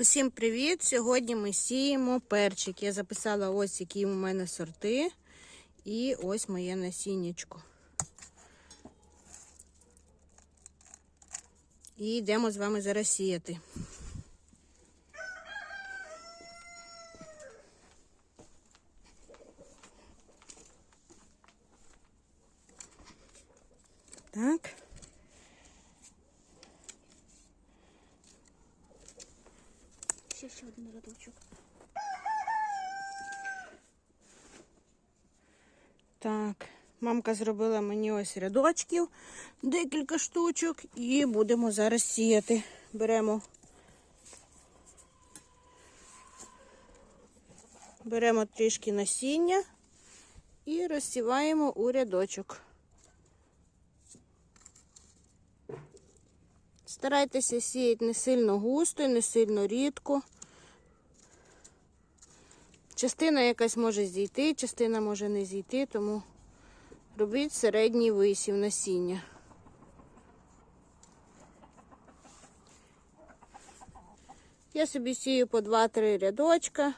Усім привіт! Сьогодні ми сіємо перчик. Я записала ось які у мене сорти. І ось моє насіннячко. І йдемо з вами зараз сіяти. Так. Ще ще один рядочок. Так, мамка зробила мені ось рядочків, декілька штучок, і будемо зараз сіяти. Беремо. Беремо трішки насіння і розсіваємо у рядочок. Старайтеся сіяти не сильно густо і не сильно рідко. Частина якась може зійти, частина може не зійти, тому робіть середній висів насіння. Я собі сію по 2-3 рядочка.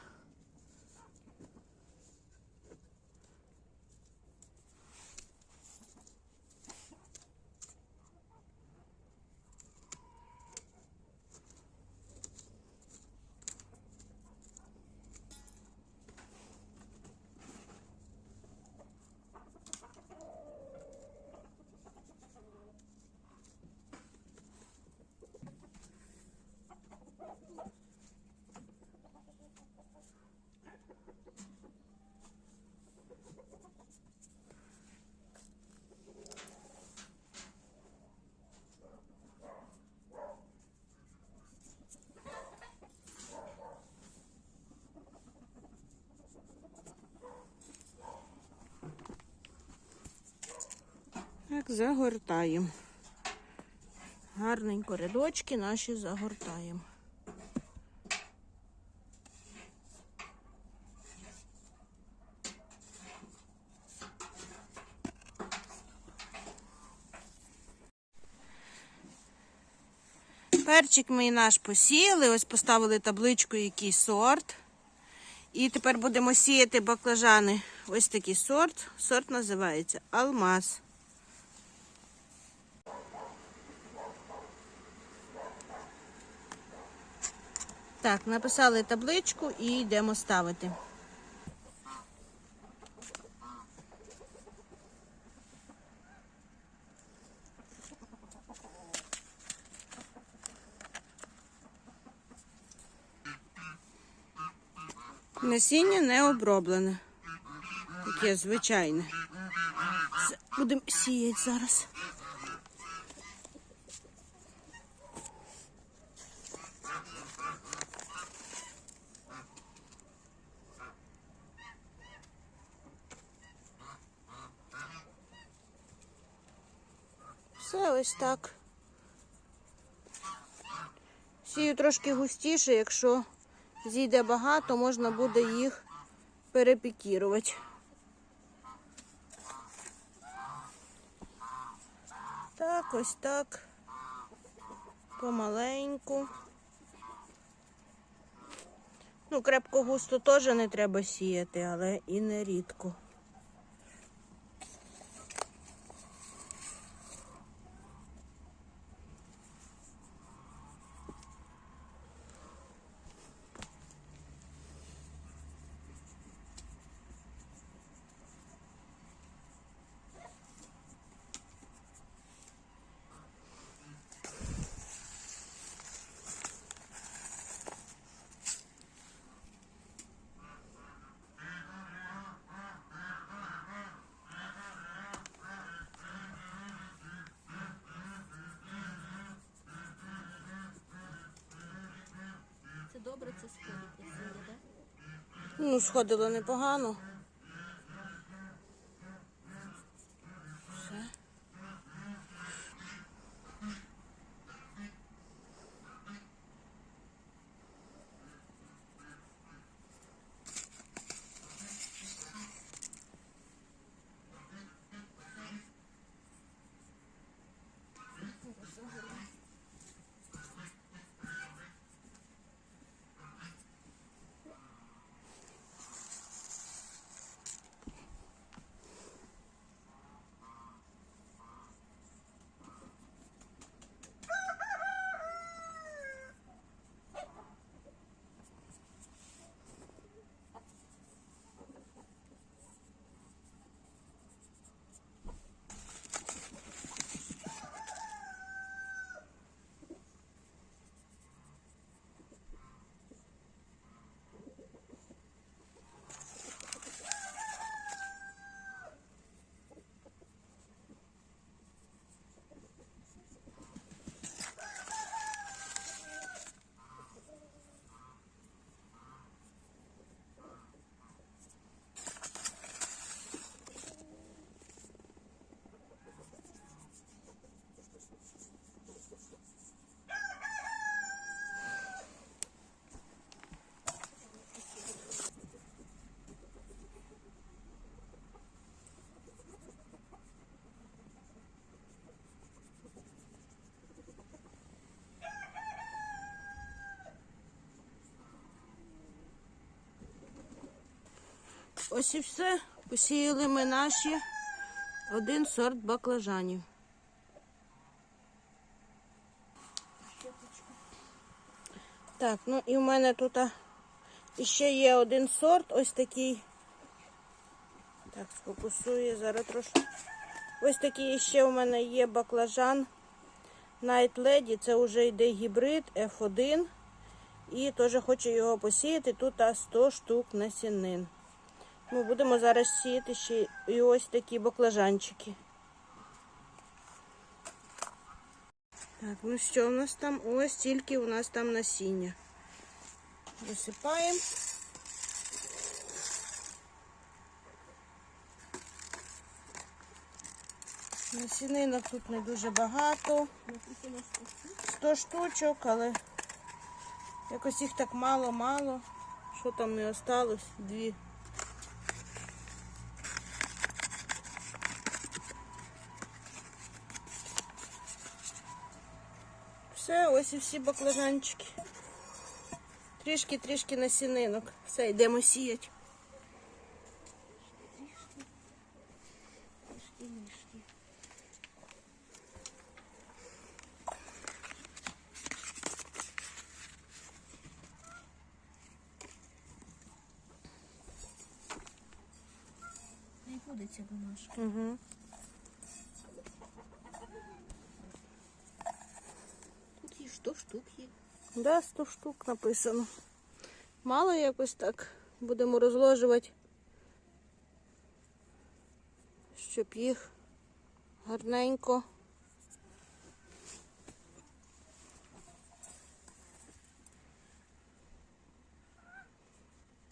Загортаємо. Гарненько рядочки наші загортаємо. Перчик ми наш посіяли, ось поставили табличку, який сорт. І тепер будемо сіяти баклажани. Ось такий сорт. Сорт називається Алмаз. Так, написали табличку і йдемо ставити. Насіння не оброблене. Таке звичайне. Будемо сіяти зараз. Все ось так. Сію трошки густіше, якщо зійде багато, можна буде їх перепікірувати. Так, ось так. Помаленьку. Ну, крепко густо теж не треба сіяти, але і не рідко. Добре, це сходить сьогодні, так? Ну, сходило непогано. Ось і все. Посіяли ми наші один сорт баклажанів. Так, ну і в мене тут ще є один сорт, ось такий. Так, сфокусує зараз трошки. Ось такий ще у мене є баклажан Night Lady. Це вже йде гібрид F1. І теж хочу його посіяти. Тут 100 штук насінин. Ми будемо зараз сіяти ще і ось такі баклажанчики. Так, ну що у нас там? Ось тільки у нас там насіння. Висипаємо. Насінинок тут не дуже багато. 100 штучок, але якось їх так мало-мало. Що там і осталось? Дві. Все, ось і всі баклажанчики. Трішки-трішки насінинок. Все, йдемо сіяти. Не бумажка. Угу. Тут є 100 штук є. Да, 100 штук написано. Мало якось так. Будемо розложувати, щоб їх гарненько.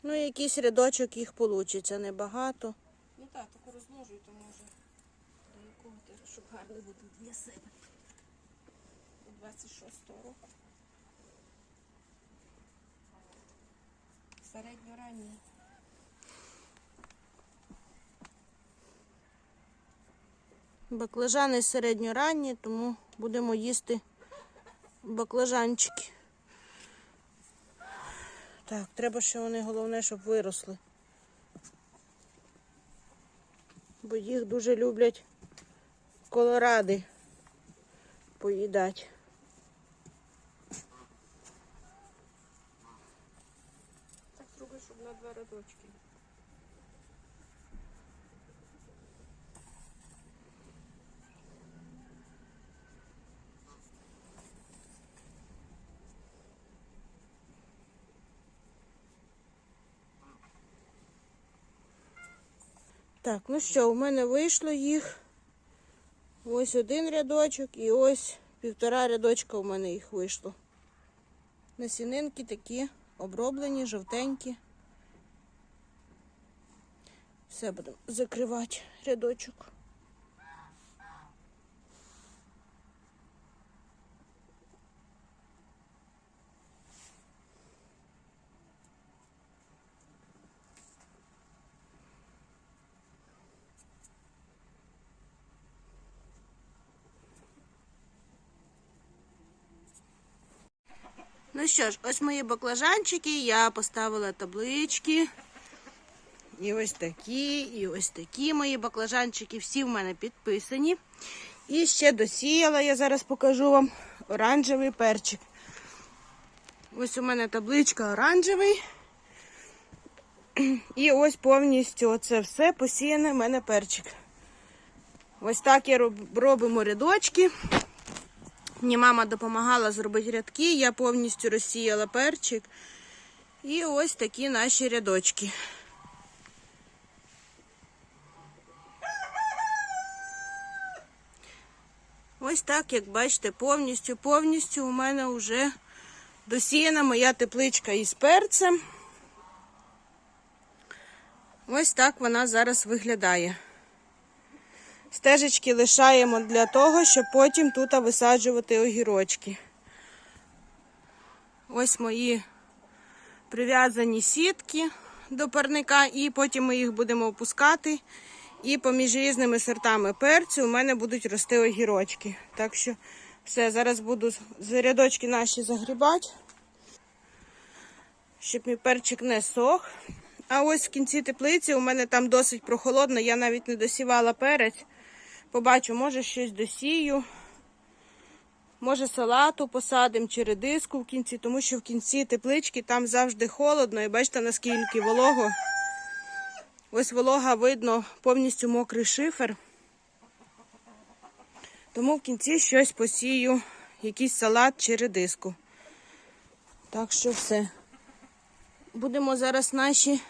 Ну, якийсь рядочок їх вийде, небагато. Ну так, таку розложую, то може до якого ти, щоб гарно буде для себе. До 26-го року. Середньоранній. Баклажани середньоранні, тому будемо їсти баклажанчики. Так, треба ще вони головне, щоб виросли. Бо їх дуже люблять колоради поїдати. Так зроби, рядочки. Так, ну що, у мене вийшло їх. Ось один рядочок і ось півтора рядочка у мене їх вийшло. Насінинки такі оброблені, жовтенькі. Все будемо закривати рядочок. Ну що ж, ось мої баклажанчики, я поставила таблички. І ось такі, і ось такі мої баклажанчики, всі в мене підписані. І ще досіяла, я зараз покажу вам оранжевий перчик. Ось у мене табличка оранжевий. І ось повністю це все посіяне в мене перчик. Ось так я роб- робимо рядочки. Мені мама допомагала зробити рядки, я повністю розсіяла перчик. І ось такі наші рядочки. Ось так, як бачите, повністю, повністю у мене вже досіяна моя тепличка із перцем. Ось так вона зараз виглядає. Стежечки лишаємо для того, щоб потім тут висаджувати огірочки. Ось мої прив'язані сітки до парника, і потім ми їх будемо опускати. І поміж різними сортами перцю у мене будуть рости огірочки. Так що все, зараз буду з рядочки наші загрібати, щоб мій перчик не сох. А ось в кінці теплиці у мене там досить прохолодно, я навіть не досівала перець. Побачу, може щось досію. Може салату посадимо чи редиску в кінці, тому що в кінці теплички там завжди холодно. І бачите, наскільки волого. Ось волога видно повністю мокрий шифер. Тому в кінці щось посію, якийсь салат чи редиску. Так що все. Будемо зараз наші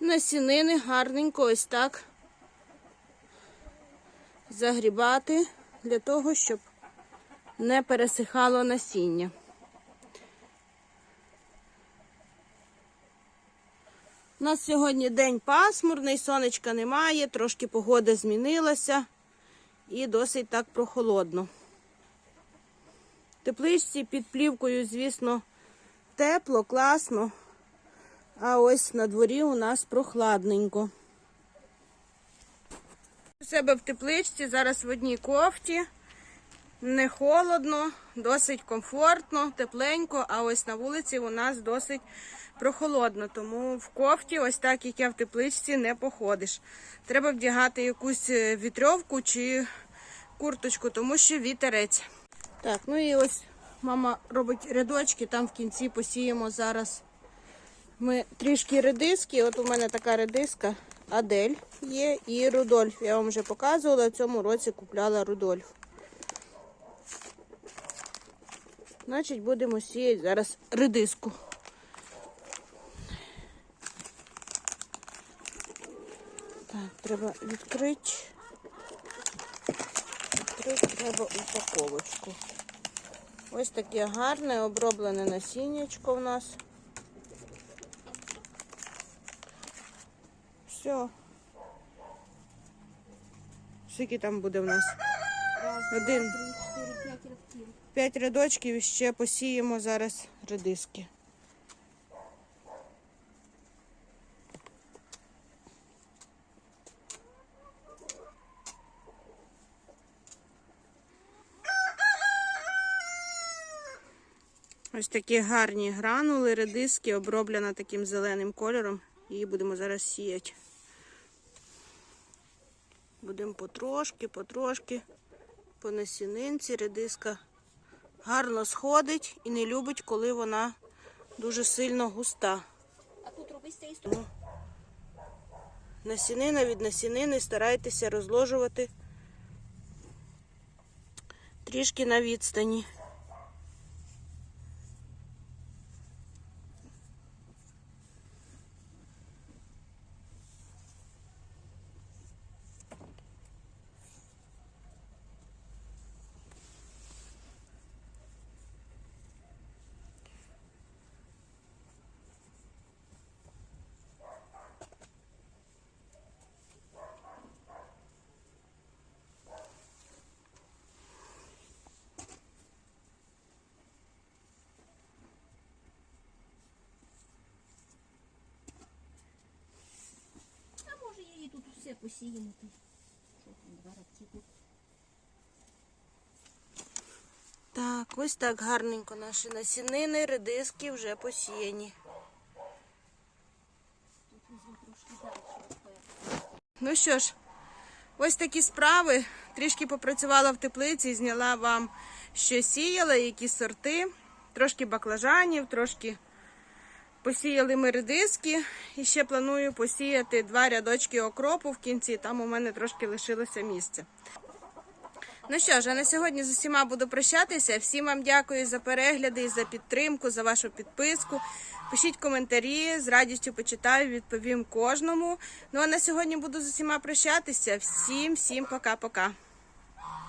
насінини гарненько ось так загрібати для того, щоб не пересихало насіння. У нас сьогодні день пасмурний, сонечка немає, трошки погода змінилася і досить так прохолодно. Тепличці під плівкою, звісно, тепло, класно. А ось на дворі у нас прохладненько. У себе в тепличці зараз в одній кофті. Не холодно, досить комфортно, тепленько, а ось на вулиці у нас досить прохолодно. Тому в кофті, ось так як я в тепличці, не походиш. Треба вдягати якусь е, вітрьовку чи курточку, тому що вітерець. Так, ну і ось мама робить рядочки, там в кінці посіємо зараз. Ми трішки редиски. От у мене така редиска Адель є і Рудольф. Я вам вже показувала, в цьому році купляла Рудольф. Значить, будемо сіяти зараз редиску. Треба відкрити. Відкрити треба упаковочку. Ось таке гарне оброблене насіннячко в нас. Все. Скільки там буде в нас? Один. П'ять рядочків і ще посіємо зараз редиски. Ось такі гарні гранули, редиски, оброблена таким зеленим кольором. Її будемо зараз сіяти. Будемо потрошки, потрошки, по насінинці редиска гарно сходить і не любить, коли вона дуже сильно густа. А тут роби з цієї сторони. Насінина від насінини старайтеся розложувати трішки на відстані. А може тут. Що там, два рядки тут? Так, ось так гарненько наші насінини, редиски вже посіяні. Тут візьму трошки далі. Ну що ж, ось такі справи. Трішки попрацювала в теплиці, зняла вам, що сіяла, які сорти. Трошки баклажанів, трошки посіяли ми редиски. І ще планую посіяти два рядочки окропу в кінці. Там у мене трошки лишилося місце. Ну що ж, а на сьогодні з усіма буду прощатися. Всім вам дякую за перегляди за підтримку, за вашу підписку. Пишіть коментарі, з радістю почитаю, відповім кожному. Ну а на сьогодні буду з усіма прощатися. Всім, всім пока-пока.